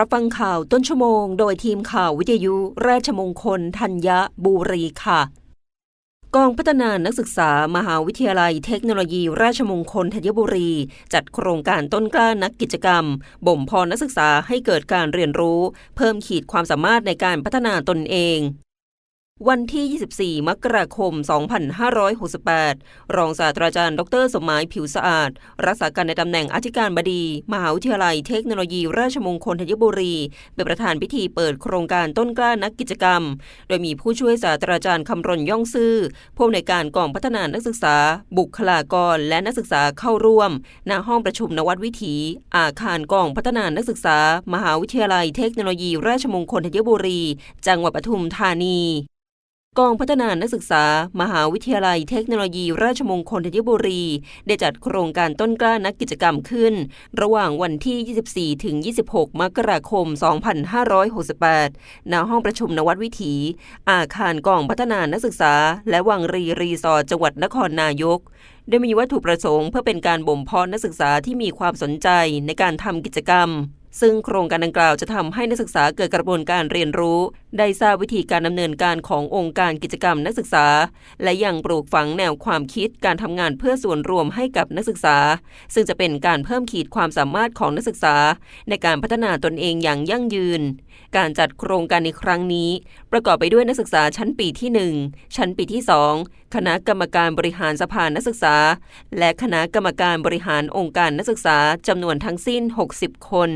รับฟังข่าวต้นชั่วโมง โดยทีมข่าววิทยุ ราชมงคลธัญบุรีค่ะ กองพัฒนานักศึกษามหาวิทยาลัยเทคโนโลยี ราชมงคลธัญบุรี จัดโครงการต้นกล้านักกิจกรรม บ่มเพาะนักศึกษาให้เกิดการเรียนรู้ เพิ่มขีดความสามารถในการพัฒนาตนเอง วันที่ 24 มกราคม 2568 รองศาสตราจารย์ ดร สมหมาย ผิวสะอาด รักษาการในตำแหน่งอธิการบดี มหาวิทยาลัยเทคโนโลยีราชมงคลธัญบุรี เป็นประธานพิธีเปิดโครงการต้นกล้านักกิจกรรม โดยมีผู้ช่วยศาสตราจารย์คำรณย่องซื่อ ผู้อำนวยการกองพัฒนานักศึกษา บุคลากร และนักศึกษาเข้าร่วม ณ ห้องประชุมนวัดวิถี อาคารกองพัฒนานักศึกษา มหาวิทยาลัยเทคโนโลยี ราชมงคลธัญบุรี จังหวัดปทุมธานี กองพัฒนานักศึกษา มหาวิทยาลัยเทคโนโลยี ราชมงคลธัญบุรี ได้จัดโครงการต้นกล้านักกิจกรรมขึ้น ระหว่างวันที่ 24 ถึง 26 มกราคม 2568 ณ ห้องประชุมนวัดวิถี อาคารกองพัฒนานักศึกษา และวังรีรีสอร์ทจังหวัดนครนายกโดยมีวัตถุประสงค์เพื่อเป็นการบ่มเพาะนักศึกษาที่มีความสนใจในการทำกิจกรรมซึ่งโครงการดังกล่าวจะทำให้นักศึกษาเกิดกระบวนการเรียนรู้ ได้ทราบวิธีการดำเนินการขององค์การกิจกรรมนักศึกษา และยังปลูกฝังแนวความคิดการทำงานเพื่อส่วนรวมให้กับนักศึกษา ซึ่งจะเป็นการเพิ่มขีดความสามารถของนักศึกษา ในการพัฒนาตนเองอย่างยั่งยืน การจัดโครงการในครั้งนี้ ประกอบไปด้วยนักศึกษาชั้นปีที่ 1 ชั้นปีที่ 2 คณะกรรมการบริหารสภานักศึกษา และคณะกรรมการบริหารองค์การนักศึกษาจำนวนทั้งสิ้น 60 คน